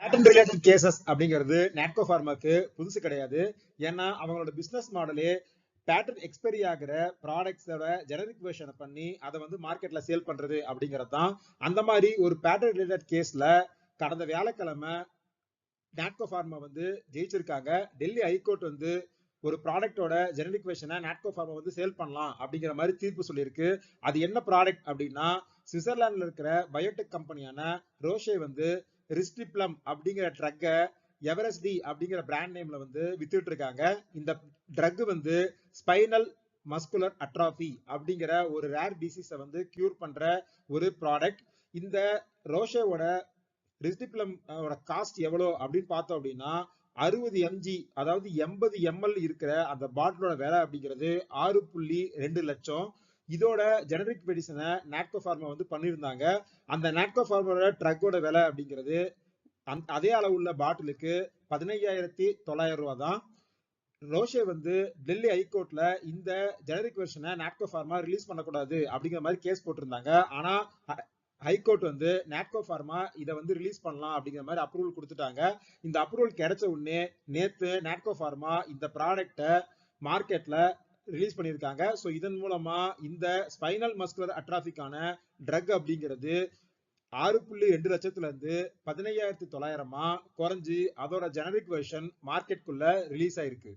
Pattern related cases அப்படிங்கிறது நாட்கோ ஃபார்மாக்கு புதுசு கிடையாது. ஏன்னா அவங்களோட பிசினஸ் மாடலே பேட்டன் எக்ஸ்பைரி ஆகிற ப்ராடக்ட்ஸோட ஜெனரிக் வேர்ஷனை பண்ணி அதை வந்து மார்க்கெட்ல சேல் பண்றது அப்படிங்கிறது தான். அந்த மாதிரி ஒரு பேட்டன் ரிலேட்டட் கேஸ்ல கடந்த வியாழக்கிழமை நாட்கோ ஃபார்மா வந்து ஜெயிச்சிருக்காங்க. டெல்லி ஹைகோர்ட் வந்து ஒரு ப்ராடக்டோட ஜெனரிக் வெர்ஷனை நாட்கோ ஃபார்மா வந்து சேல் பண்ணலாம் அப்படிங்கிற மாதிரி தீர்ப்பு சொல்லியிருக்கு. அது என்ன ப்ராடக்ட் அப்படின்னா சுவிட்சர்லாந்துல இருக்கிற பயோடெக் கம்பெனியான ரோஷே வந்து ரிஸ்டிப்ளம் அப்படிங்கிற ட்ரக்கை எவரெஸ்டி அப்படிங்கிற பிராண்ட் நேம்ல வந்து வித்துட்டு இருக்காங்க இந்த ட்ரக் வந்து ஸ்பைனல் மஸ்குலர் அட்ராஃபி அப்படிங்கிற ஒரு ரேர் டிசீஸை வந்து கியூர் பண்ற ஒரு ப்ராடக்ட் இந்த ரோஷேவோட ரிஸ்டிப்ளம் காஸ்ட் எவ்வளோ அப்படின்னு பார்த்தோம் அப்படின்னா அறுபது எம்ஜி அதாவது எண்பது எம்எல் இருக்கிற அந்த பாட்டிலோட விலை அப்படிங்கிறது ஆறு புள்ளி ரெண்டு லட்சம். இதோட ஜெனரிக் மெடிசனை நாட்கோ ஃபார்மா வந்து பண்ணியிருந்தாங்க. அந்த நாட்கோ ஃபார்மோட ட்ரக்கோட விலை அப்படிங்கிறது அந் அதே அளவு உள்ள பாட்டிலுக்கு பதினையாயிரத்தி தொள்ளாயிரம் ரூபா தான். ரோஷே வந்து டெல்லி ஹைகோர்ட்ல இந்த ஜெனரிக் வெர்ஷனை நாட்கோ ஃபார்மா ரிலீஸ் பண்ணக்கூடாது அப்படிங்கிற மாதிரி கேஸ் போட்டிருந்தாங்க. ஆனா ஹைகோர்ட் வந்து நாட்கோ ஃபார்மா இதை வந்து ரிலீஸ் பண்ணலாம் அப்படிங்கிற மாதிரி அப்ரூவல் கொடுத்துட்டாங்க. இந்த அப்ரூவல் கிடைச்ச உடனே நேத்து நாட்கோ ஃபார்மா இந்த ப்ராடக்ட்டை மார்க்கெட்ல ரிலீஸ் பண்ணியிருக்காங்க. ஸோ இதன் மூலமா இந்த ஸ்பைனல் மஸ்குலர் அட்ராஃபிக்கான ட்ரக் அப்படிங்கிறது ஆறு புள்ளி ரெண்டு லட்சத்துல இருந்து பதினையாயிரத்தி தொள்ளாயிரமா குறைஞ்சி அதோட ஜெனரிக் வெர்ஷன் மார்க்கெட்குள்ள ரிலீஸ் ஆயிருக்கு.